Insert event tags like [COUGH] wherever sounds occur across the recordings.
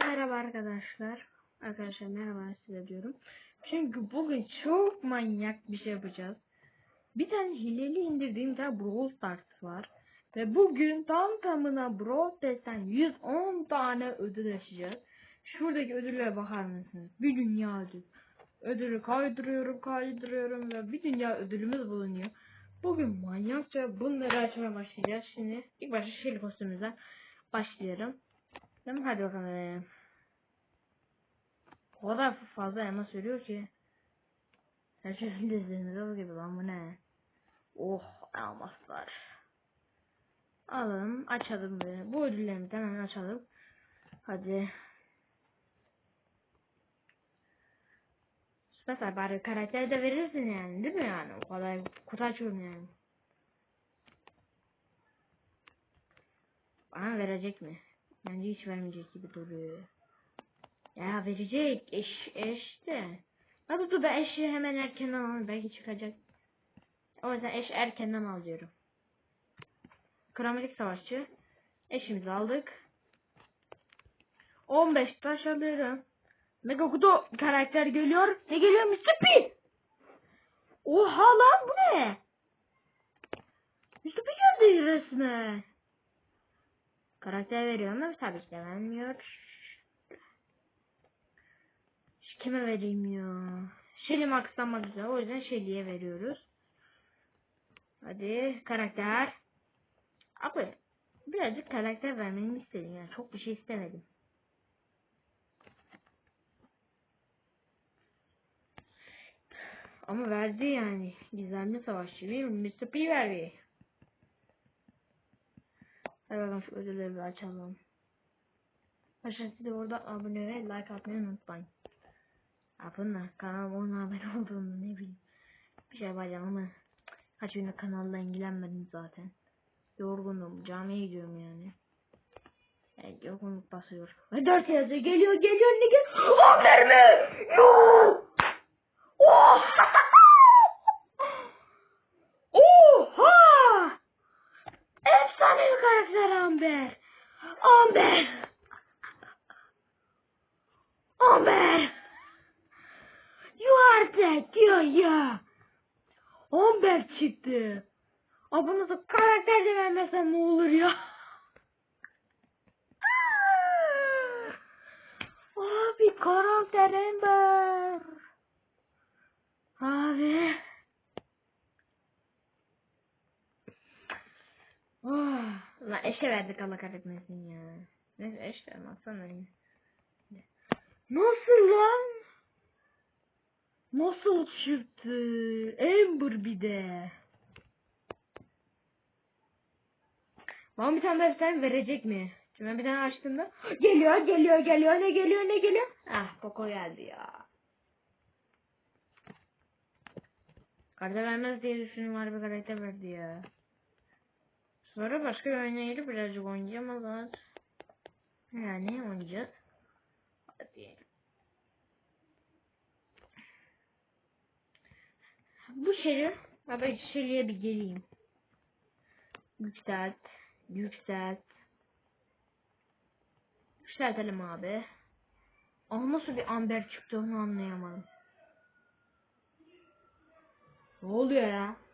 Merhaba arkadaşlar. Arkadaşlar merhaba size diyorum. Çünkü bugün çok manyak bir şey yapacağız. Bir tane hileli indirdiğim tane Brawl Stars var. Ve bugün tam tamına Brawl Stars'ten 110 tane ödül açacağız. Şuradaki ödüllere bakar mısınız? Bir dünya ödül. Ödülü kaydırıyorum kaydırıyorum ve bir dünya ödülümüz bulunuyor. Bugün manyakça bunları açmaya başlayacağız. Şimdi ilk başta Shelly kostümümüzden başlayalım. Değil mi? Hadi bakalım. O kadar fazla elmas veriyor ki. Her şey [LAUGHS] dizlerinize gibi lan bu ne? Oh elmaslar. Alalım açalım böyle. Bu ödüllerimizi hemen açalım. Hadi. Mesela bari karakteri de verirsin yani değil mi yani? O kadar kutu açıyorum yani. Bana verecek mi? Bence hiç vermeyecek gibi duruyor. Ya verecek eş eş de. Hadi dur ben eşi hemen erkenden alayım belki çıkacak. O yüzden eş erkenden alıyorum. Kromatik savaşçı. Eşimizi aldık. 15 taş alıyorum. Mega kutu karakter geliyor. Ne geliyor Mr. P? Oha lan bu ne? Mr. P geldi resmen. Karakter veriyor ama tabii ki vermiyor. Şu Kime vereyim ya? Shelly Max'tan güzel. O yüzden Shelly'ye veriyoruz. Hadi karakter. Abi birazcık karakter vermeni istedim yani. Çok bir şey istemedim. Ama verdi yani. Gizemli savaşçı değil mi? Mr. P verdi. Bakalım şu ödülleri açalım. Arkadaşlar siz de orada abone ve like atmayı unutmayın. Da kanalıma ona abone olduğunu ne bileyim. Bir şey yapacağım ama kaç gündür kanalla ilgilenmedim zaten. Yorgunum. Camiye gidiyorum yani. Evet, yorgunluk basıyor. Ve dört yazıyor. Geliyor geliyor ne geliyor? Haber mi? Yok. Oh! [LAUGHS] Oha! Efsane karakter Amber. Amber. Amber. You are dead diyor ya. Amber çıktı. Abi nasıl karakter de ne olur ya. Abi karakter Amber. Abi. Lan eşe verdik Allah kahretmesin ya. Neyse eş de baksana. Nasıl lan? Nasıl çıktı? Amber bir de. Bana bir tane daha efsane verecek mi? Şimdi ben bir tane açtığımda [GASPS] geliyor geliyor geliyor ne geliyor ne geliyor? Ah Poco geldi ya. Karakter vermez diye düşündüm var bir karakter verdi ya. Sonra başka bir oyuna girip birazcık oynayacağım ama yani oynayacağız. Hadi. Bu şeri, abi şeriye bir geleyim. Yükselt, yükselt. Yükseltelim abi. Ama nasıl bir amber çıktı onu anlayamadım. Ne oluyor ya?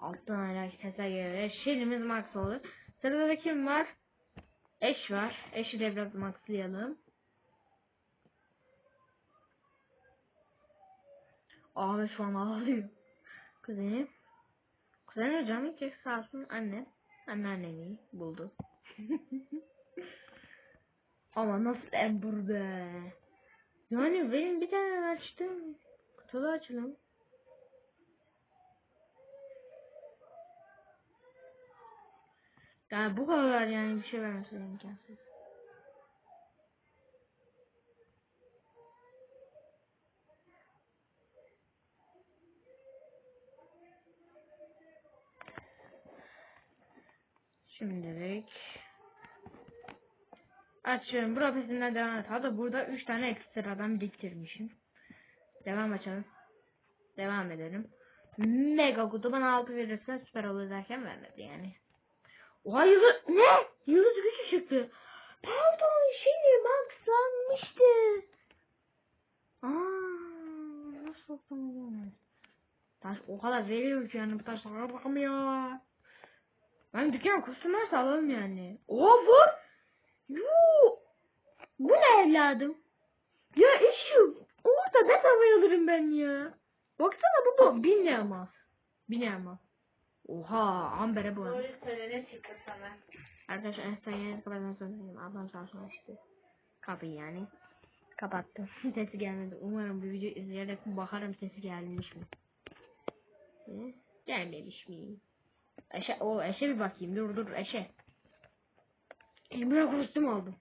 Alttan hala keser geliyor. Şelimiz max olur. Sırada da kim var? Eş var. Eşi de biraz maxlayalım. Abi şu an ağlıyor. Kuzenim. Kuzenim hocam ilk sağ olsun anne. Anneannemi buldu. [LAUGHS] Ama nasıl Ember be. Yani benim bir tane açtım. Kutuda açalım. Yani bu kadar yani bir şey vermesi imkansız. Şimdilik açıyorum. Profesyonel devam et. Hatta burada 3 tane ekstradan biriktirmişim. Devam açalım. Devam edelim. Mega kutu bana 6 verirse süper olur derken vermedi yani. Oha yıldız ne? Yıldız gücü çıktı. Pardon şey, şimdi bak sanmıştı. Aa, nasıl sanıyorsun? Taş o kadar veriyoruz yani bu taşlara bakmıyor. Ben dükkan kusturmazsa alalım yani. Oha vur. Yuu. Bu ne evladım? Ya işim. Ortada havaya alırım ben ya. Baksana bu bin ne ama. Bin ne ama. Oha ambere bu. Doğru söyle ne çıktı sana? Arkadaşlar yayını kapatmak zorundayım. Ablam sağ olsun açtı. Kapıyı yani. Kapattım. [LAUGHS] sesi gelmedi. Umarım bu video izleyerek bakarım sesi gelmiş mi? Hı? Gelmemiş mi? Eşe, o eşe bir bakayım. Dur dur eşe. Emre kostüm aldım.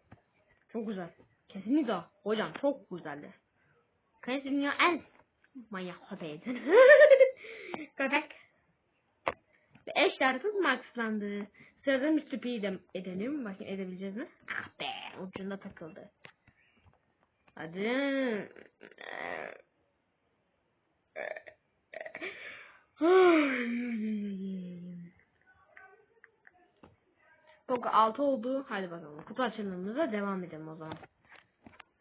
Çok güzel. Kesinlikle. Hocam çok güzeldi. Kayısı dünya en manyak köpeğidir. [LAUGHS] Köpek. Tarafı maxlandı. Sırada Mr. P'yi de edelim. Bakın edebileceğiz mi? Ah be ucunda takıldı. Hadi. Poco 6 oldu. Hadi bakalım. Kutu açılımımıza devam edelim o zaman.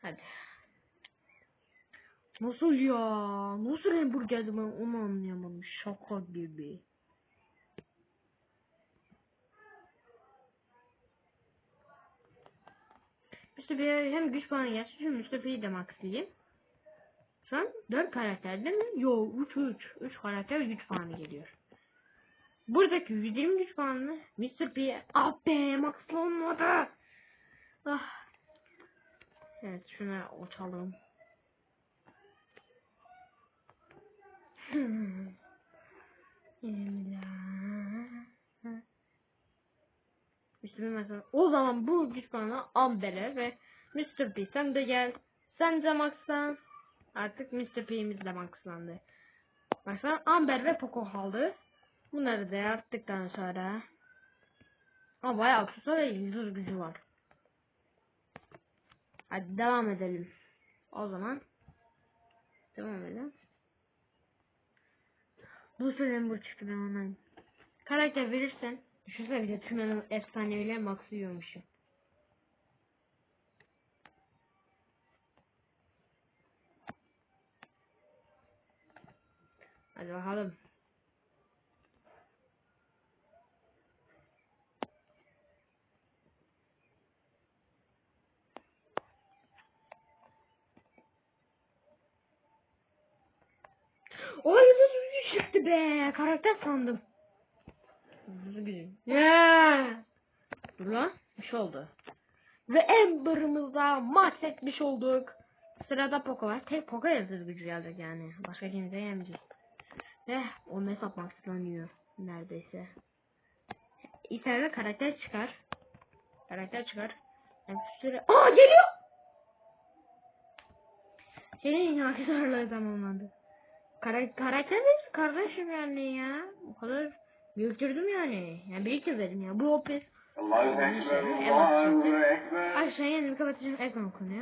Hadi. Nasıl ya? Nasıl hamburgerdi ben onu anlayamadım. Şaka gibi. Mustafa'ya hem güç puanı gelsin hem Mustafa'yı da maxlayayım. Şu an 4 karakter değil mi? Yo 3 3. 3 karakter güç puanı geliyor. Buradaki 120 güç puanını Mr. P ah be maxlanmadı. Ah. Evet şuna uçalım. Hmm. İmla. Bir mesela o zaman bu güç puanı Amber'e ve Mr. P sen de gel. Sen de maxlan. Artık Mr. P'miz de maxlandı. Mesela Amber ve Poco kaldı. Bunları da yaptıktan sonra ama bayağı kısa ve yıldız gücü var. Hadi devam edelim. O zaman devam edelim. Bu sene bu çıktı ben. Karakter verirsen düşünsene bir de tüm efsaneyle maxlıyormuşum. Hadi bakalım. O yıldız gücü çıktı be. Karakter sandım. Ya. Dur lan. Bir şey oldu. Ve Amber'ımızda mahvetmiş olduk. Sırada Poco var. Tek Poco yıldız gücü gelecek yani. Başka kimse yemeyecek. Ve o hesap maxlanıyor. Neredeyse. İçeride karakter çıkar. Karakter çıkar. Yani süre... Aa geliyor! Senin inakisarlığı [LAUGHS] tamamlandı. Kara karakter de kardeşim yani ya. O kadar büyüktürdüm yani. Yani biriktirdim ya. Bu opes. Allahu Ekber, Allahu Ekber. Aşağıya elimi kapatacağım ekran okunuyor.